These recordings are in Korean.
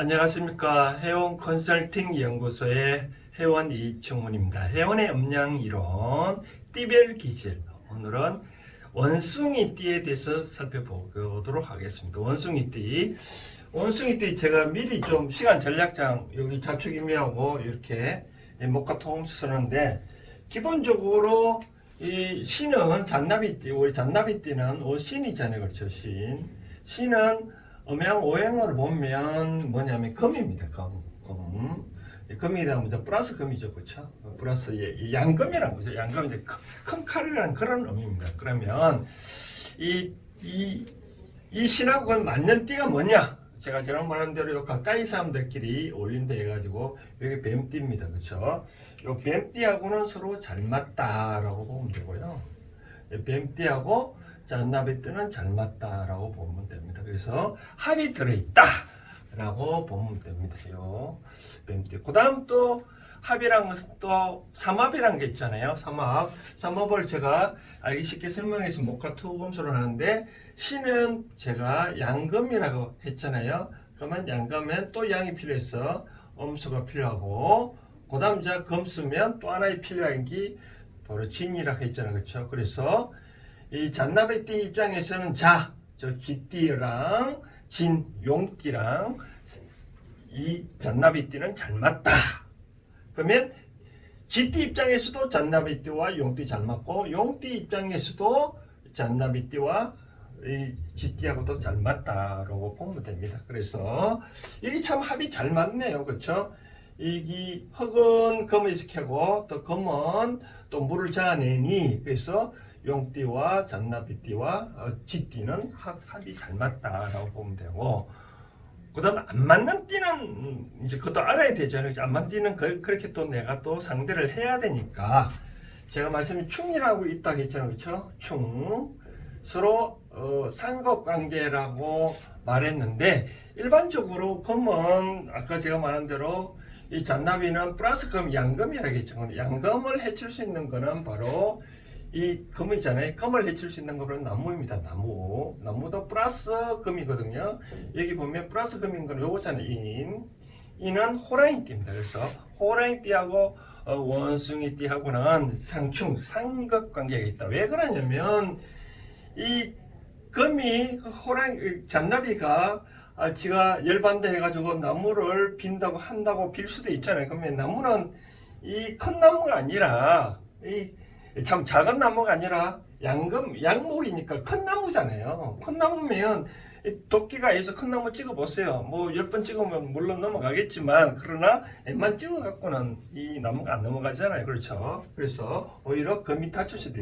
안녕하십니까 해원 컨설팅 연구소의 해원 이충훈입니다. 해원의 음량 이론 띠별 기질 오늘은 원숭이 띠에 대해서 살펴보도록 하겠습니다. 원숭이 띠 원숭이 띠 제가 미리 좀 시간 전략장 여기 자축임의하고 이렇게 목과 통음 쓰는데 기본적으로 이 신은 잔나비 띠 우리 잔나비 띠는 오신이잖아요 그렇죠 신 신은 음양 오행을 보면 뭐냐면 금입니다 금, 금. 이 금이다 보면 플러스 금이죠 그렇죠 플러스 예, 이 양금이라는 거죠. 양금 이제 큰, 큰 칼이라는 그런 의미입니다. 그러면 이 이 이 신하고는 맞는 띠가 뭐냐? 제가 지난번 한 대로 요 가까이 사람들끼리 올린다 해가지고 여기 뱀띠입니다 그렇죠 요 뱀띠하고는 서로 잘 맞다라고 보면 되고요. 이 뱀띠하고 잔나비띠는 잘 맞다라고 보면 됩니다. 그래서 합이 들어있다라고 보면 됩니다. 요 뱀띠. 그 다음 또 합이란 것은 또 삼합이란 게 있잖아요. 삼합. 삼합을 제가 알기 쉽게 설명해서 목화 투금수를 하는데 신은 제가 양금이라고 했잖아요. 그러면 양금엔 또 양이 필요해서 음수가 필요하고 그 다음 이제 검수면 또 하나의 필요한 게 바로 진이라고 했잖아요. 그렇죠? 그래서 이 잔나베띠 입장에서는 자, 저 쥐띠랑 진, 용띠랑 이 잔나비 띠는 잘 맞다. 그러면 쥐띠 입장에서도 잔나비 띠와 용띠 잘 맞고 용띠 입장에서도 잔나비 띠와 이 쥐띠하고도 잘 맞다라고 보면 됩니다. 그래서 이게 참 합이 잘 맞네요. 그렇죠? 이기 흙은 시켜고 또 금은 또 물을 자아내니 그래서 용띠와 잔나비띠와 어, 쥐띠는 합, 합이 잘 맞다라고 보면 되고 그다음 안 맞는 띠는 음, 이제 그것도 알아야 되잖아요. 안 맞는 띠는 그, 그렇게 또 내가 또 상대를 해야 되니까 제가 말씀이 충이라고 있다고 했잖아요. 그렇죠? 충 서로 어, 상급관계라고 말했는데 일반적으로 금은 아까 제가 말한 대로 이 잔나비는 플러스 금 양금이라고 했죠. 양금을 해칠 수 있는 거는 바로 이 금이잖아요. 금을 해칠 수 있는 거는 나무입니다. 나무. 나무도 플러스 금이거든요. 여기 보면 플러스 금인 거는 요거잖아요. 인. 인은 호랑이 띠입니다. 그래서 호랑이 띠하고 어, 원숭이 띠하고는 상충, 상극 관계가 있다. 왜 그러냐면 이 금이 호랑이, 잔나비가 아, 지가 열반대 해가지고 나무를 빈다고 한다고 빌 수도 있잖아요. 그러면 나무는 이 큰 나무가 아니라 이 참 작은 나무가 아니라 양금 양목이니까 큰 나무잖아요. 큰 나무면 이 도끼가 있어 큰 나무 찍어 보세요. 뭐 열 번 찍으면 물론 넘어가겠지만 그러나 웬만 찍어 갖고는 이 나무가 안 넘어가잖아요. 그렇죠? 그래서 오히려 금이 다칠 수도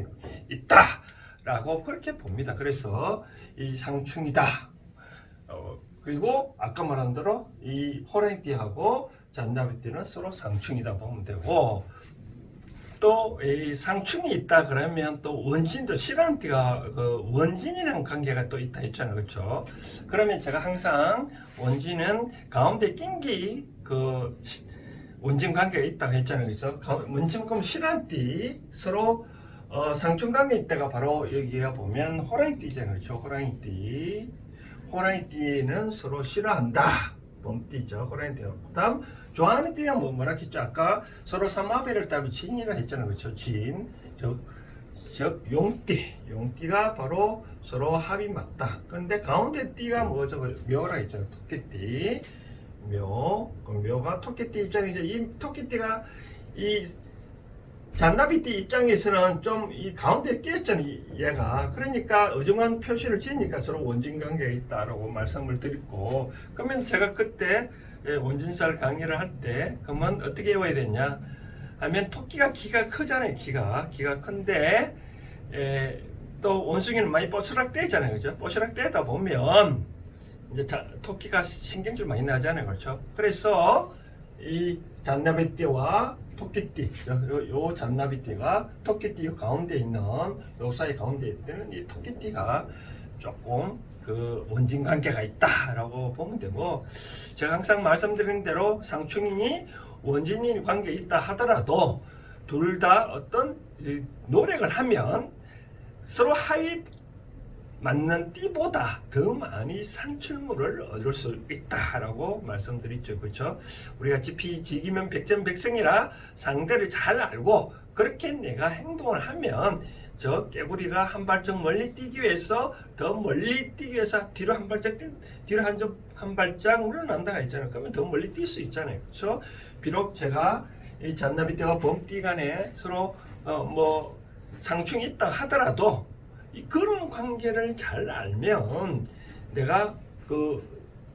있다라고 그렇게 봅니다. 그래서 이 상충이다. 어, 그리고 아까 말한 대로 이 호랭띠하고 잔나비띠는 서로 상충이다 보면 되고 또이 상충이 있다 그러면 또 원진도 실한띠가 그 원진이랑 관계가 또 있다 했잖아요. 그렇죠? 그러면 제가 항상 원진은 가운데 낀기 그 시- 원진 관계가 있다고 했잖아요. 그래서 가- 원진금 실한띠 서로 어, 상충 관계 있다가 바로 여기가 보면 호랑이띠잖아요. 그렇죠? 호랑이띠. 호랑이띠는 서로 싫어한다. 범띠죠. 호랑이띠. 그다음 좋아하는 띠가 뭐 뭐라 했죠? 아까 서로 삼합의를 따면 진이라 했잖아요. 그렇죠? 진. 즉, 즉 용띠. 용띠가 바로 서로 합이 맞다. 근데 가운데 띠가 뭐죠? 묘라 했잖아요. 토끼띠. 묘. 그럼 묘가 토끼띠 입장에서 이 토끼띠가 이 잔나비띠 입장에서는 좀 이 가운데 끼었잖아요, 이- 얘가. 그러니까 어중한 표시를 지으니까 서로 원진 관계가 있다라고 말씀을 드렸고, 그러면 제가 그때 예, 원진살 강의를 할 때, 그러면 어떻게 외워야 되냐? 하면 토끼가 키가 크잖아요, 키가. 키가 큰데, 예, 또 원숭이는 많이 뽀스락대잖아요, 그죠? 뽀스락대다 보면, 이제 자, 토끼가 신경질 많이 나잖아요, 그렇죠? 그래서 이 잔나비띠와 토끼띠, 요, 요, 요 잔나비띠가 토끼띠 요 가운데 있는 요 사이 가운데 있는 이 토끼띠가 조금 그 원진 관계가 있다라고 보면 되고 제가 항상 말씀드린 대로 상충인이 원진이 관계 있다 하더라도 둘 다 어떤 이 노력을 하면 서로 합의 맞는 띠보다 더 많이 산출물을 얻을 수 있다라고 말씀드렸죠. 그렇죠? 우리가 지피 지기면 백전백승이라 상대를 잘 알고 그렇게 내가 행동을 하면 저 깨구리가 한 발짝 멀리 뛰기 위해서 더 멀리 뛰기 위해서 뒤로 한 발짝 뛰, 뒤로 한, 점- 한 발짝 물러난다 했잖아요. 그러면 더 멀리 뛸 수 있잖아요. 그렇죠? 비록 제가 이 잔나비 때와 범띠 간에 서로 어, 뭐 상충이 있다 하더라도 이 그런 관계를 잘 알면 내가 그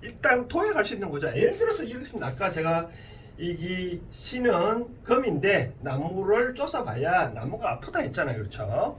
일단 도약할 수 있는 거죠. 예를 들어서 이렇습니다. 아까 제가 이기 씨는 금인데 나무를 쫓아봐야 나무가 아프다 했잖아요. 그렇죠?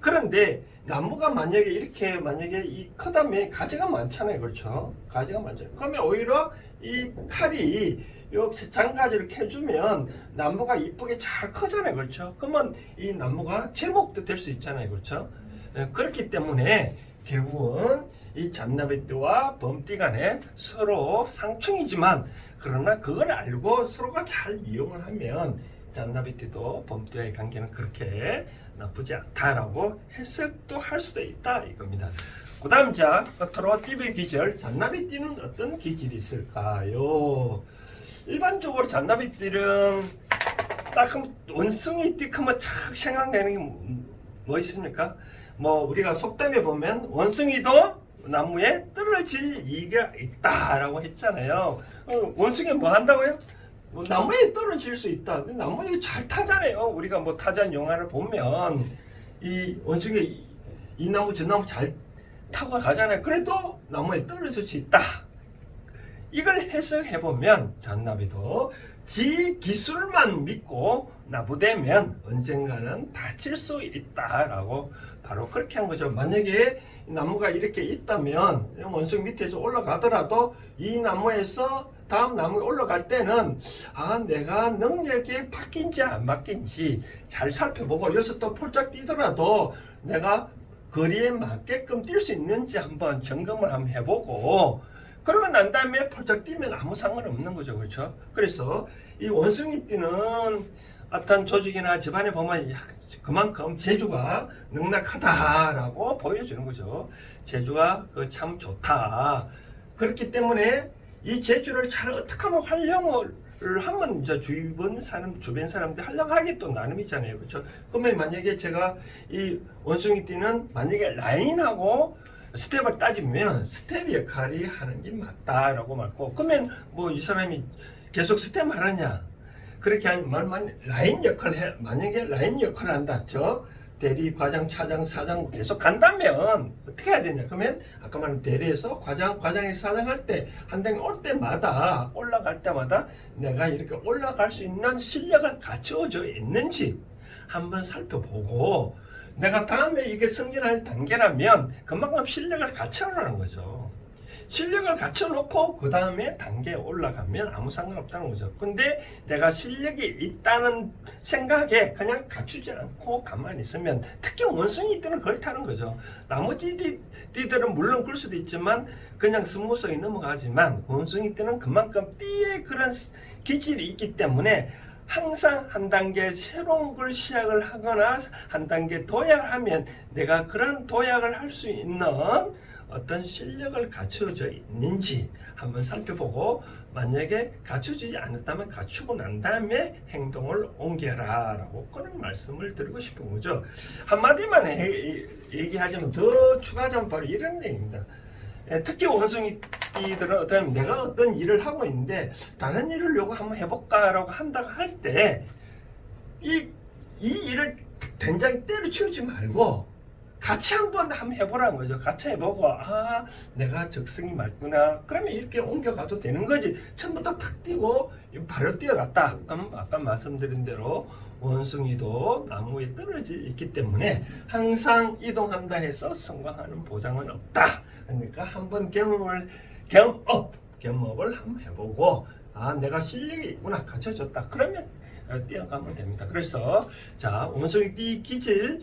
그런데 나무가 만약에 이렇게 만약에 이 크다면 가지가 많잖아요. 그렇죠? 가지가 많잖아요. 그러면 오히려 이 칼이 요 장가지를 캐주면 나무가 이쁘게 잘 크잖아요. 그렇죠? 그러면 이 나무가 제목도 될 수 있잖아요. 그렇죠? 예, 그렇기 때문에 결국은 이 잔나비띠와 범띠 간에 서로 상충이지만 그러나 그걸 알고 서로가 잘 이용을 하면 잔나비띠도 범띠와의 관계는 그렇게 나쁘지 않다라고 해석도 할 수도 있다 이겁니다. 그 다음 자 끝으로 띠의 기질 잔나비띠는 어떤 기질이 있을까요? 일반적으로 잔나비띠는 딱 원숭이 띠 크면 착 생각나는 게 뭐 있습니까? 뭐 우리가 속담에 보면 원숭이도 나무에 떨어질 이가 있다라고 했잖아요. 어, 원숭이 뭐 한다고요? 뭐 나무에 떨어질 수 있다. 나무에 잘 타잖아요. 우리가 뭐 타잔 영화를 보면 이 원숭이 이, 이 나무 저 나무 잘 타고 가잖아요. 그래도 나무에 떨어질 수 있다. 이걸 해석해 보면 잔나비도 지 기술만 믿고 나부되면 언젠가는 다칠 수 있다라고 바로 그렇게 한 거죠. 만약에 이 나무가 이렇게 있다면 원숭이 밑에서 올라가더라도 이 나무에서 다음 나무에 올라갈 때는 아 내가 능력이 바뀐지 안 바뀐지 잘 살펴보고 여기서 또 폴짝 뛰더라도 내가 거리에 맞게끔 뛸 수 있는지 한번 점검을 한번 해보고 그러고 난 다음에 폴짝 뛰면 아무 상관없는 거죠. 그렇죠? 그래서 이 원숭이 띠는 어떤 조직이나 집안에 보면 야, 그만큼 재주가 능락하다라고 보여주는 거죠. 재주가 그참 좋다. 그렇기 때문에 이 재주를 잘 어떻게 하면 활용을 하면 이제 주변 사람 주변 사람들 활용하기 또 나름이잖아요, 그렇죠? 그러면 만약에 제가 이 원숭이 띠는 만약에 라인하고 스텝을 따지면 스텝 역할이 하는 게 맞다라고 말고 그러면 뭐 이 사람이 계속 스텝 하느냐 그렇게 하면 라인 역할을 해 만약에 라인 역할을 한다 저 대리 과장 차장 사장 계속 간다면 어떻게 해야 되냐 그러면 아까 말한 대리에서 과장 과장에서 사장 할 때한 단계 올 때마다 올라갈 때마다 내가 이렇게 올라갈 수 있는 실력을 갖추어져 있는지 한번 살펴보고 내가 다음에 이게 승진할 단계라면 그만큼 실력을 갖춰놓는 거죠. 실력을 갖춰놓고 그 다음에 단계에 올라가면 아무 상관없다는 거죠. 근데 내가 실력이 있다는 생각에 그냥 갖추지 않고 가만히 있으면 특히 원숭이 띠는 그렇다는 거죠. 나머지 띠, 띠들은 물론 그럴 수도 있지만 그냥 스무스하게 넘어가지만 원숭이 띠는 그만큼 띠의 그런 기질이 있기 때문에 항상 한 단계 새로운 걸 시작을 하거나 한 단계 도약을 하면 내가 그런 도약을 할 수 있는 어떤 실력을 갖추어져 있는지 한번 살펴보고 만약에 갖추지 않았다면 갖추고 난 다음에 행동을 옮겨라 라고 그런 말씀을 드리고 싶은 거죠. 한마디만 해- 얘기하자면 더 추가하자면 바로 이런 얘기입니다. 예, 특히 원숭이들은 어떤 내가 어떤 일을 하고 있는데 다른 일을 요거 한번 해볼까라고 한다고 할 때 이 이 일을 된장에 때려치우지 말고 같이 한번 한번 해보라는 거죠. 같이 해보고 아 내가 적성이 맞구나. 그러면 이렇게 옮겨가도 되는 거지. 처음부터 탁 뛰고 바로 뛰어갔다. 그럼 아까 말씀드린 대로 원숭이도 나무에 떨어져 있기 때문에 항상 이동한다 해서 성공하는 보장은 없다. 그러니까 한번 경험을 경업 경험을 한번 해보고 아 내가 실력이 있구나 갖춰졌다. 그러면 어, 뛰어가면 됩니다. 그래서 자 원숭이 띠 기질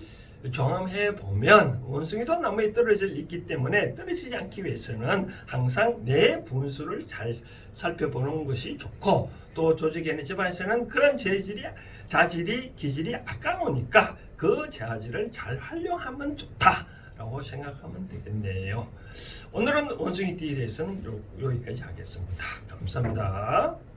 종합해 보면 원숭이도 나무에 떨어져 있기 때문에 떨어지지 않기 위해서는 항상 내 분수를 잘 살펴보는 것이 좋고 또 조직에는 집안에서는 그런 재질이 자질이 기질이 아까우니까 그 자질을 잘 활용하면 좋다. 라고 생각하면 되겠네요. 오늘은 원숭이띠에 대해서는 요, 여기까지 하겠습니다. 감사합니다.